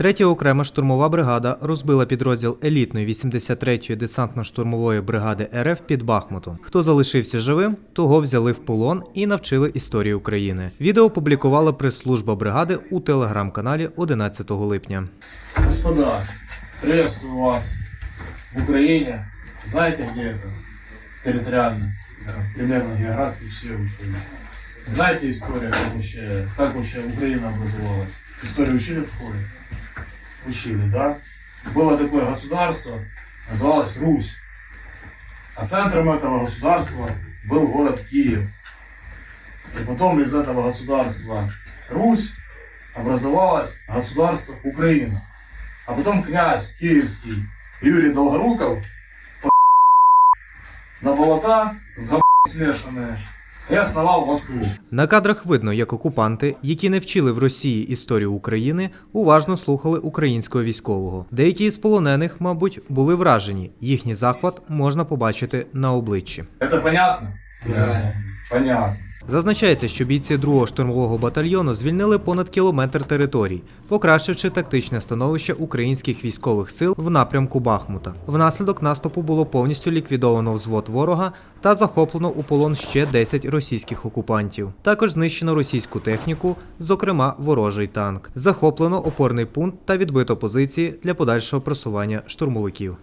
Третя окрема штурмова бригада розбила підрозділ елітної 83-ї десантно-штурмової бригади РФ під Бахмутом. Хто залишився живим, того взяли в полон і навчили історії України. Відео опублікувала прес-служба бригади у телеграм-каналі 11 липня. Господа, приветствую вас в Украине. Знаете, где это? Территориально. э, Примерно географию все учили. Знаете историю, как вообще, Украина образовалась? Историю учили в школе? Учили, да? Было такое государство, называлось Русь. А центром этого государства был город Киев. И потом из этого государства Русь образовалось государство Украина. А потом князь киевский Юрий Долгоруков по- на болота с говном смешанные и основав Москву. На кадрах видно, як окупанти, які не вчили в Росії історію України, уважно слухали українського військового. Деякі із полонених, мабуть, були вражені. Їхній захват можна побачити на обличчі. Це понятно? Понятно. Зазначається, що бійці 2-го штурмового батальйону звільнили понад кілометр територій, покращивши тактичне становище українських військових сил в напрямку Бахмута. Внаслідок наступу було повністю ліквідовано взвод ворога та захоплено у полон ще 10 російських окупантів. Також знищено російську техніку, зокрема ворожий танк. Захоплено опорний пункт та відбито позиції для подальшого просування штурмовиків.